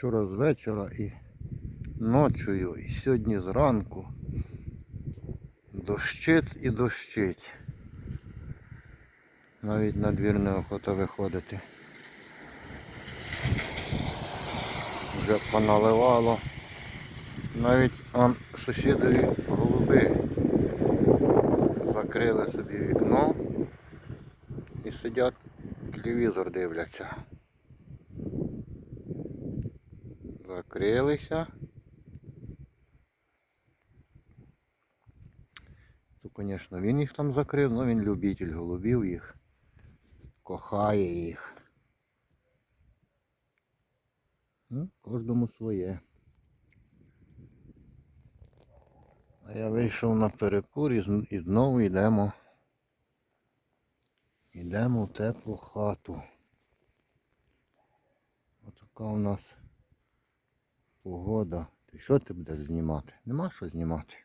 Вчора з вечора і ночою, і сьогодні зранку. Дощить і дощить. Навіть на двір неохота виходити. Вже поналивало. Навіть он сусідові голуби закрили собі вікно і сидять, телевізор дивляться. Закрилися. То, звісно, він їх там закрив, але він любитель голубів їх, кохає їх. Ну, кожному своє. А я вийшов на перекур і, і знову йдемо. Йдемо в теплу хату. Отака у нас погода. Ти що ти будеш знімати? Нема що знімати.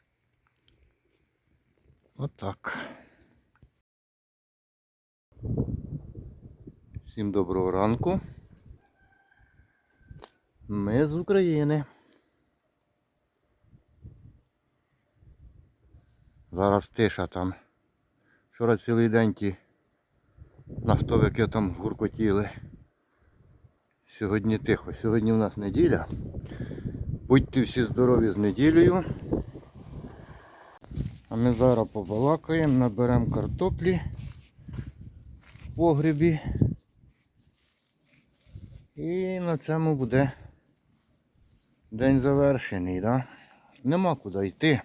Отак. Всім доброго ранку. Ми з України. Зараз тиша там. Вчора цілий день ті нафтовики там гуркотіли. Сьогодні тихо. Сьогодні у нас неділя. Будьте всі здорові з неділею. А ми зараз побалакаємо, наберемо картоплі в погребі. І на цьому буде день завершений, да? Нема куди йти.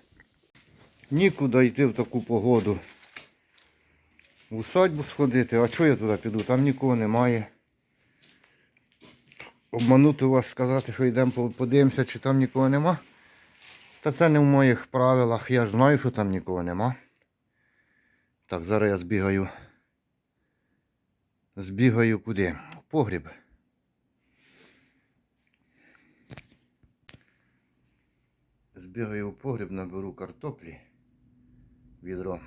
Нікуди йти в таку погоду. В усадьбу сходити, а чого я туди піду? Там нікого немає. Обманути вас, сказати, що йдемо подивимося, чи там нікого нема. Та це не в моїх правилах. Я знаю, що там нікого нема. Так, зараз я збігаю. Збігаю куди? В погріб. Збігаю в погріб, наберу картоплі. Відро.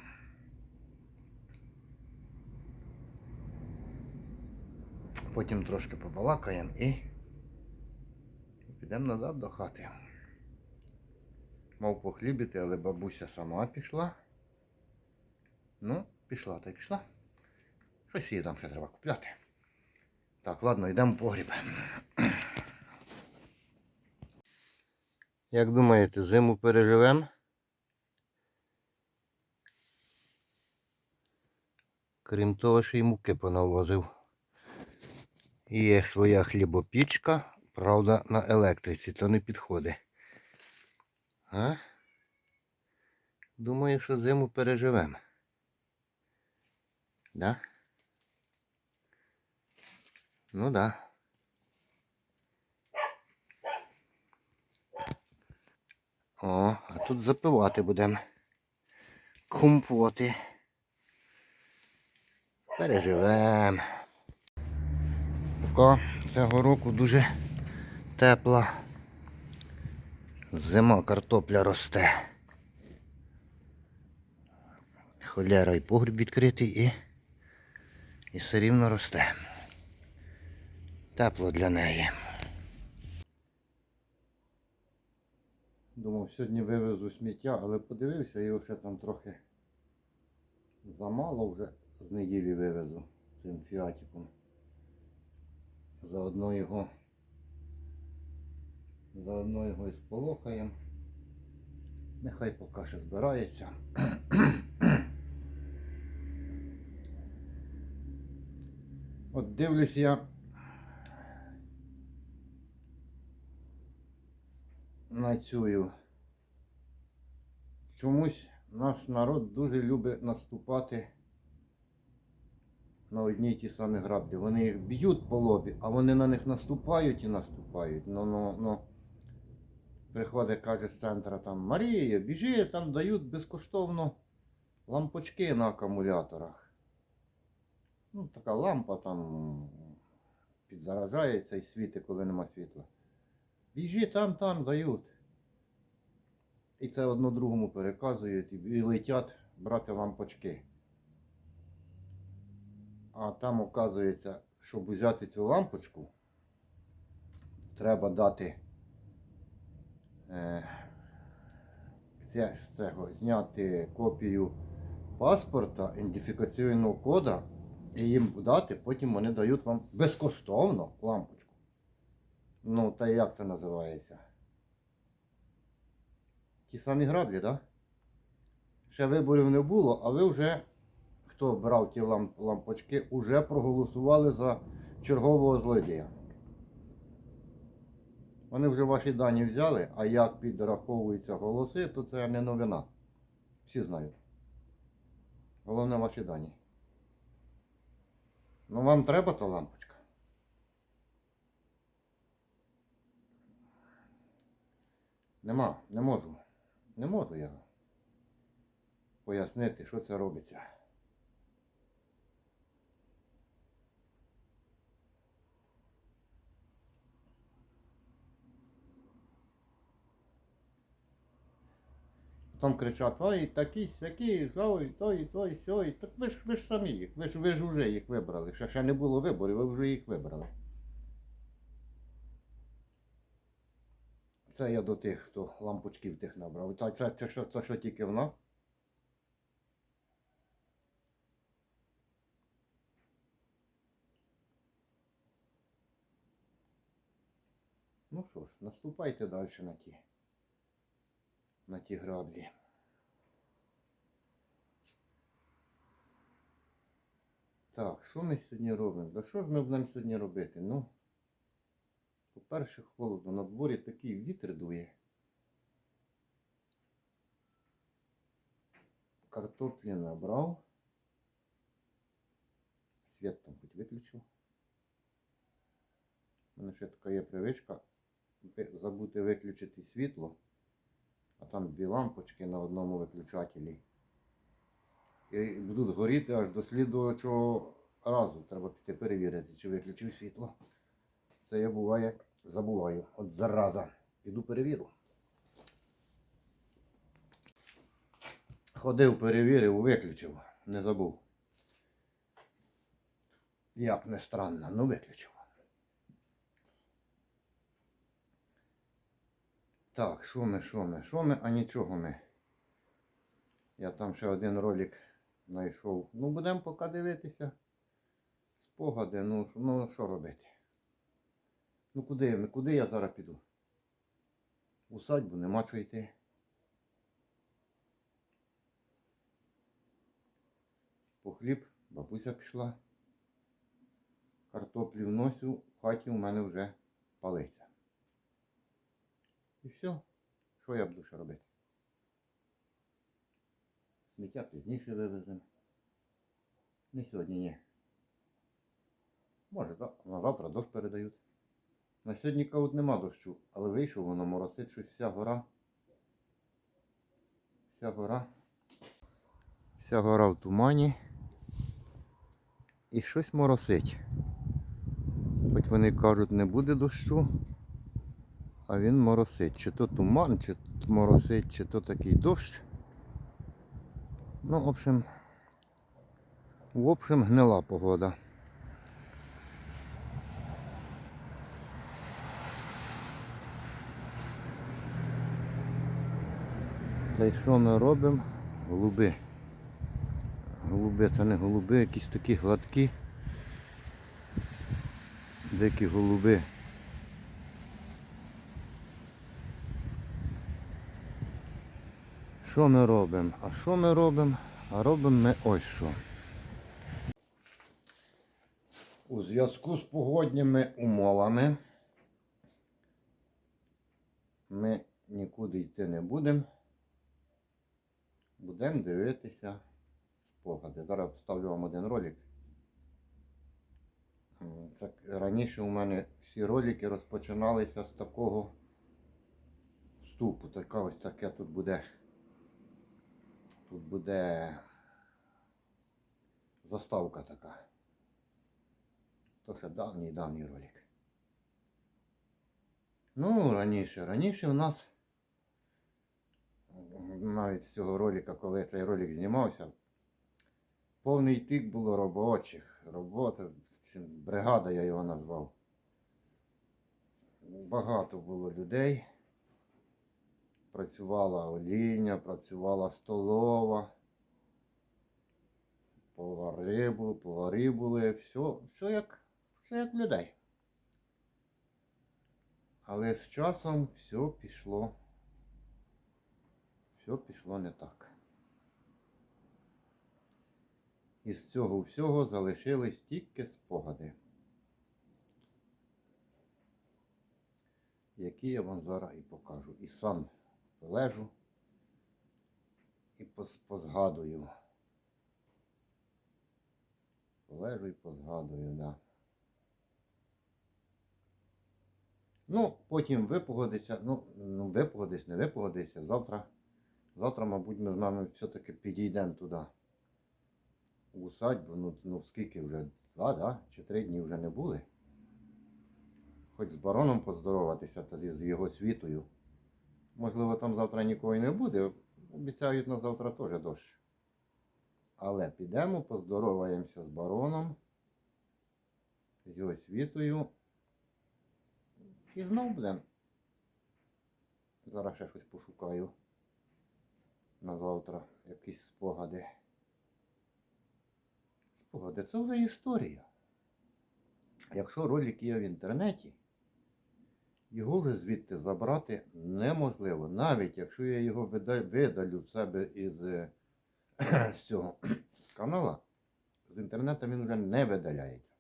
Потім трошки побалакаємо і підемо назад до хати. Мав похлібити, але бабуся сама пішла. Ну, пішла та й пішла. Щось їй там ще треба купляти. Так, ладно, йдемо погріб. Як думаєте, зиму переживемо? Крім того, що й муки понавозив. Є своя хлібопічка, правда, на електриці, то не підходить. А? Думаю, що зиму переживемо. Да? Ну да. О, а тут запивати будемо. Компоти. Переживемо. Поки цього року дуже тепла. Зима картопля росте. Холера і погріб відкритий і, і все рівно росте. Тепло для неї. Думав, сьогодні вивезу сміття, але подивився, його ще там трохи замало вже з неділі вивезу цим фіатиком. Заодно його заодно його і сполохаємо. Нехай поки що збирається. От дивлюсь я на цю. Чомусь наш народ дуже любить наступати на одні й ті самі граблі. Вони їх б'ють по лобі, а вони на них наступають і наступають. Ну, ну, ну. Приходить, каже з центра там Марія, біжи, там дають безкоштовно лампочки на акумуляторах. Ну, така лампа там підзаражається і світить, коли нема світла. Біжи там, там дають. І це одно другому переказують і- летять брати лампочки. А там, оказується, щоб взяти цю лампочку, треба дати з цього, зняти копію паспорта, ідентифікаційного кода і їм дати, потім вони дають вам безкоштовно лампочку. Ну, та як це називається? Ті самі граблі, так? Да? Ще виборів не було, а ви вже, хто брав ті лампочки, вже проголосували за чергового злодія. Вони вже ваші дані взяли, а як підраховуються голоси, то це не новина. Всі знають. Головне ваші дані. Ну вам треба та лампочка. Нема, не можу. Не можу я пояснити, що це робиться. Там кричать, ой, такі, сякі, ой, той, той, сьой. Так ви ж ви ж самі їх, ви ж ви ж вже їх вибрали. Ще, ще не було виборів, ви вже їх вибрали. Це я до тих, хто лампочків тих набрав. Це, це, це, що, це що тільки в нас? Ну що ж, наступайте далі на ті. На ті граблі. Так, що ми сьогодні робимо? Да що ж ми будемо сьогодні робити? Ну, по-перше, холодно, на дворі такий вітер дує. Картоплі набрав. Світ там хоч виключив. У мене ще така є привичка забути виключити світло, там дві лампочки на одному виключателі. І будуть горіти аж до слідуючого разу. Треба піти перевірити, чи виключив світло. Це я буває забуваю. От зараза. Піду перевірю. Ходив, перевірив, виключив. Не забув. Як не странно, ну виключив. Так, що ми, що ми, що ми, а нічого ми. Я там ще один ролик знайшов. Ну, будемо поки дивитися. Спогади, ну, ну що робити? Ну куди, ми- куди я зараз піду? У садьбу нема чого йти. По хліб бабуся пішла. Картоплі вносю, в хаті у мене вже палиться. І все. Що я буду ще робити? Сміття пізніше вивеземо. Не сьогодні ні. Може, на завтра дощ передають. На сьогодні кажуть нема дощу, але вийшов воно моросить щось вся гора. Вся гора. Вся гора в тумані. І щось моросить. Хоч вони кажуть, не буде дощу, а він моросить. Чи то туман, чи то моросить, чи то такий дощ. Ну, в общем, в общем, гнила погода. Та й що ми робимо? Голуби. Голуби це не голуби, якісь такі гладкі. Дикі голуби. Що ми робимо? А що ми робимо? А робимо ми ось що. У зв'язку з погодніми умовами ми нікуди йти не будемо. Будемо дивитися спогади. Зараз вставлю вам один ролик. Це раніше у мене всі ролики розпочиналися з такого вступу. Така ось таке тут буде. Тут буде заставка така. То ще давній давній ролик. Ну, раніше, раніше у нас навіть з цього ролика, коли цей ролик знімався, повний тик було робочих. Робота, бригада я його назвав. багато було людей. Працювала олійня, працювала столова. Повари були, повари були, все, все як, все як людей. Але з часом все пішло. Все пішло не так. Із цього всього залишились тільки спогади. Які я вам зараз і покажу. І сам полежу і позгадую. Полежу і позгадую, да. Ну, потім випогодиться, ну, ну випогодись, не випогодиться. Завтра, завтра, мабуть, ми з вами все-таки підійдемо туди. У усадьбу, ну, ну скільки вже? Два, да? Чи три дні вже не були. Хоч з бароном поздороватися та з його світою. Можливо, там завтра нікого й не буде. Обіцяють на завтра теж дощ. Але підемо, поздороваємося з бароном, з його світою. І знов будемо. Зараз ще щось пошукаю. На завтра якісь спогади. Спогади це вже історія. Якщо ролик є в інтернеті, його вже звідти забрати неможливо. Навіть якщо я його видалю в себе із е, з цього канала, з інтернету він вже не видаляється.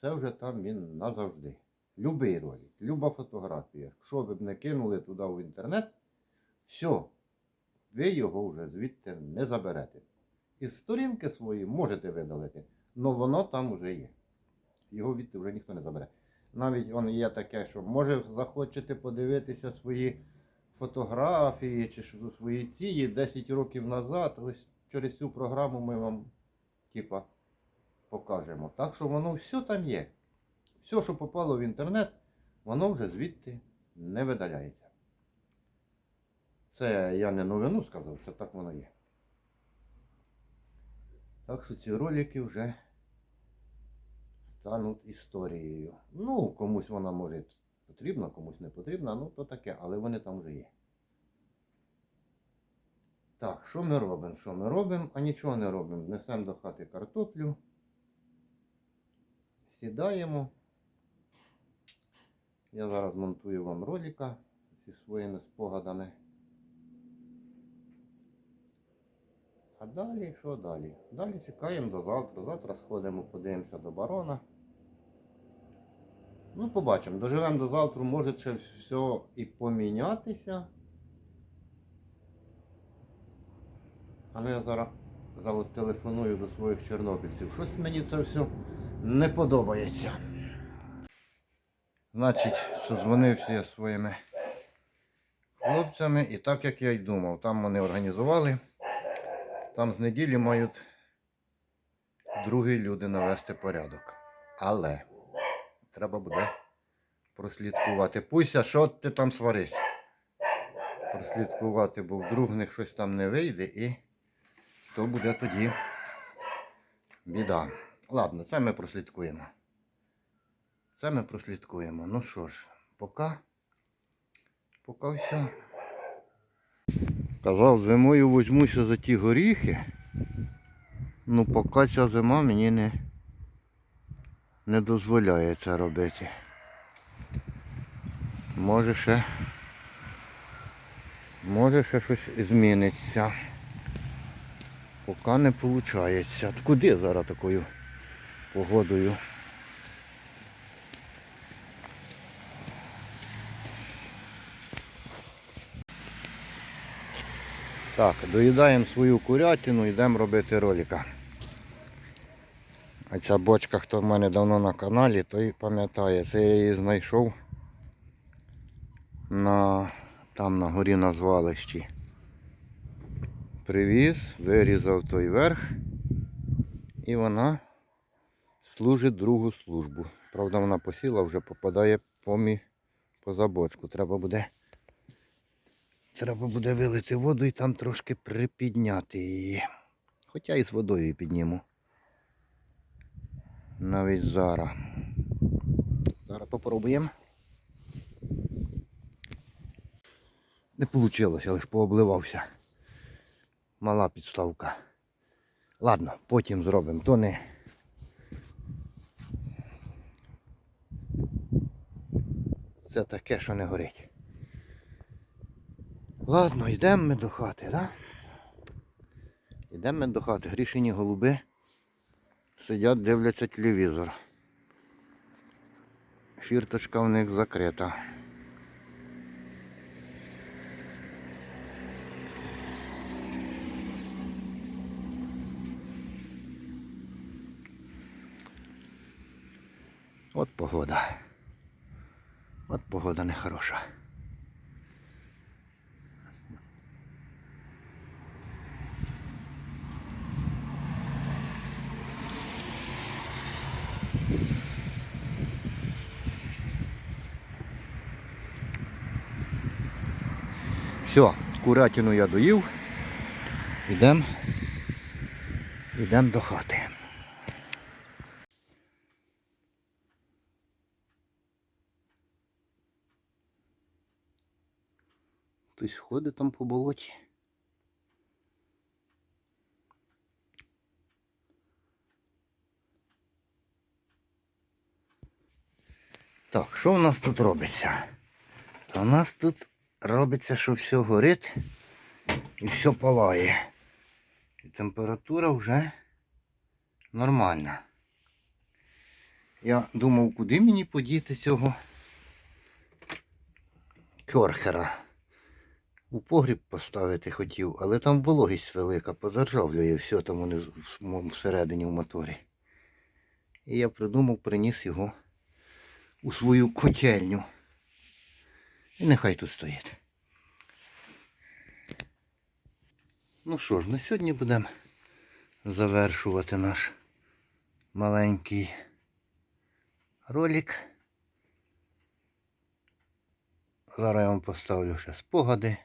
Це вже там він назавжди. Любий ролик, люба фотографія. Якщо ви б не кинули туди в інтернет, все, ви його вже звідти не заберете. Із сторінки свої можете видалити, але воно там вже є. Його відти вже ніхто не забере. Навіть он є таке, що може захочете подивитися свої фотографії чи свої ці 10 років назад. Ось через цю програму ми вам типа покажемо. Так що воно все там є. Все, що попало в інтернет, воно вже звідти не видаляється. Це я не новину сказав, це так воно є. Так що ці ролики вже стануть історією. Ну, комусь вона може потрібна, комусь не потрібна, ну то таке, але вони там вже є. Так, що ми робимо? Що ми робимо? А нічого не робимо. Несемо до хати картоплю. Сідаємо. Я зараз монтую вам ролика зі своїми спогадами. А далі що далі? Далі чекаємо до завтра. Завтра сходимо, подивимося до барона. Ну, побачимо. Доживемо до завтра, може ще все і помінятися. Але я зараз зараз телефоную до своїх чорнобильців. Щось мені це все не подобається. Значить, созвонився я своїми хлопцями і так як я й думав, там вони організували. Там з неділі мають другі люди навести порядок. Але треба буде прослідкувати. Пуся, що ти там сваришся? Прослідкувати, бо вдруг них щось там не вийде і то буде тоді біда. Ладно, це ми прослідкуємо. Це ми прослідкуємо. Ну що ж, поки, поки все. Казав, зимою візьмуся за ті горіхи. Ну, поки ця зима мені не, не дозволяє це робити. Може ще, може ще щось зміниться. Поки не виходить. Куди зараз такою погодою? Так, доїдаємо свою курятину, йдемо робити ролика. А ця бочка, хто в мене давно на каналі, той пам'ятає, це я її знайшов на, там на горі на звалищі. Привіз, вирізав той верх і вона служить другу службу. Правда, вона посіла, вже попадає по мі, поза бочку. Треба буде Треба буде вилити воду і там трошки припідняти її. Хоча і з водою підніму. Навіть зараз. Зараз попробуємо. Не вийшло, лише пообливався. Мала підставка. Ладно, потім зробимо. То не. Це таке, що не горить. Ладно, йдемо ми до хати, да? Йдемо ми до хати. Грішені голуби сидять, дивляться телевізор. Фірточка в них закрита. От погода. От погода нехороша. Все, курятину я доїв. Ідемо. Ідемо до хати. Хтось ходить там по болоті. Так, що у нас тут робиться? У нас тут робиться, що все горить і все палає. І температура вже нормальна. Я думав, куди мені подіти цього кьорхера. У погріб поставити хотів, але там вологість велика, позаржавлює все там унизу, всередині в моторі. І я придумав, приніс його у свою котельню. І нехай тут стоїть. Ну що ж, на сьогодні будемо завершувати наш маленький ролик. Зараз я вам поставлю ще спогади.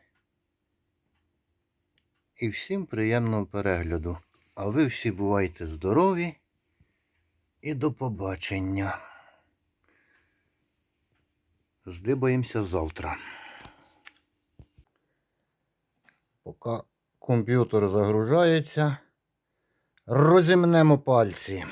І всім приємного перегляду. А ви всі бувайте здорові і до побачення. Здибаємося завтра. Поки комп'ютер загружається, розімнемо пальці.